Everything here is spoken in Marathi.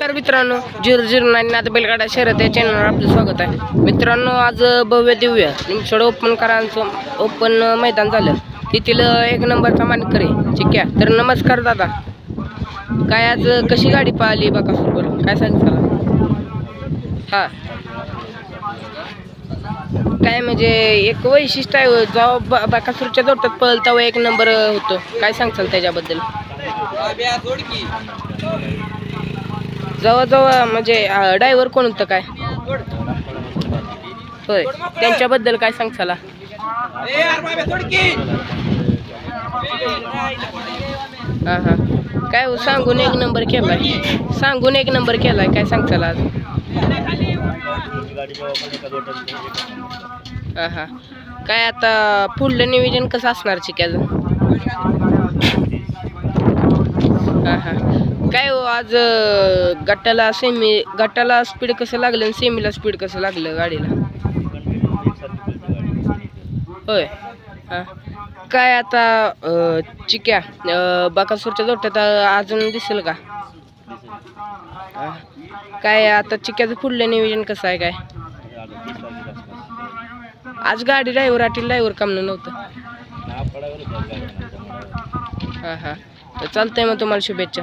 तर मित्रांनो झिरो झिरो नाईन आता बैलगाडा शहरात या चॅनलवर आपलं स्वागत आहे. मित्रांनो आज भव्य दिव्य निमसोड ओपन करांचं ओपन मैदान झालं. तेथील एक नंबरचा मानकरी चिक्या तर नमस्कार दादा. काय आज कशी गाडी पाहिली बघा सुरू काय सांगितलं? हां. काय म्हणजे एक वैशिष्ट्य आहे जेव्हा ब- बाकासूरच्या जोटात पळ तेव्हा एक नंबर होतो. काय सांगचाल त्याच्याबद्दल? जवळ जवळ म्हणजे ड्रायव्हर कोण होतं काय? होय. त्यांच्याबद्दल काय सांगचाला हा हा. काय हो, सांगून एक नंबर केलाय. सांगून एक नंबर केलाय. काय सांगचाला आज हा हा. काय आता पुढलं नियोजन कसं असणार चिक्याचं? हा हा हो. आज अं, गटाला सेमी गटाला स्पीड कसं लागलं आणि सेमीला स्पीड कसं लागलं गाडीला? होय. हा. काय आता अं, चिक्या अं, बाकासूरच्या जोट्यात अं, अजून दिसेल का? हां. काय आता चिक्याचं पुढलं नियोजन कसं आहे काय? आज गाडी ड्रायव्हर आटी ड्रायव्हर कामनं नव्हतं. हां हां. तर चालतंय मग तुम्हाला शुभेच्छा.